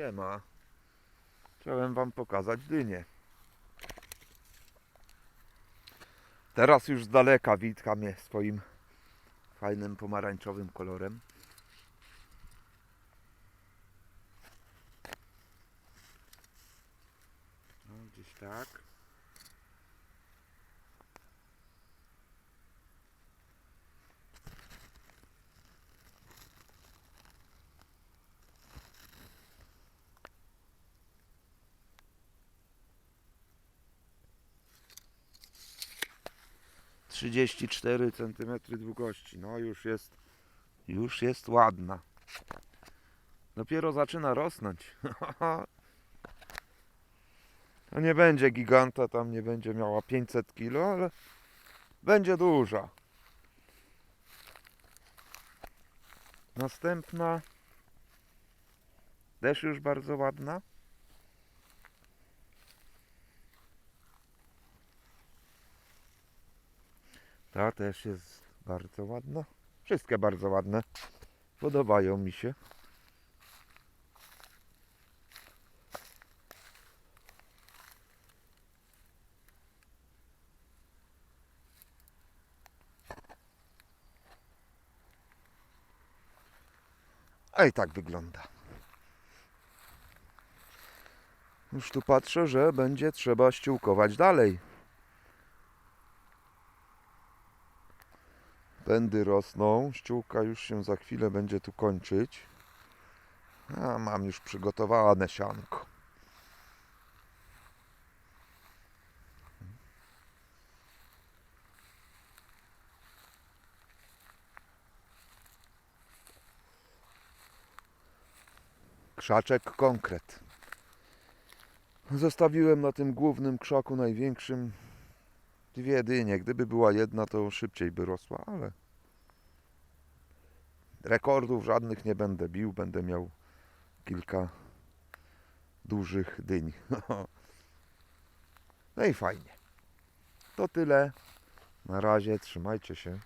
Siema. Chciałem wam pokazać dynię. Teraz już z daleka witka mnie swoim fajnym pomarańczowym kolorem. No, gdzieś tak. Trzydzieści cztery centymetry długości. No już jest, już jest ładna. Dopiero zaczyna rosnąć. To nie będzie giganta, tam nie będzie miała 500 kg, ale będzie duża. Następna też już bardzo ładna. Ta też jest bardzo ładna. Wszystkie bardzo ładne. Podobają mi się. A i tak wygląda. Już tu patrzę, że będzie trzeba ściółkować dalej. Pędy rosną, ściółka już się za chwilę będzie tu kończyć. A mam już przygotowane sianko. Krzaczek konkret. Zostawiłem na tym głównym krzaku największym dwie dynie. Gdyby była jedna, to szybciej by rosła, ale rekordów żadnych nie będę bił. Będę miał kilka dużych dyń. No i fajnie. To tyle. Na razie trzymajcie się.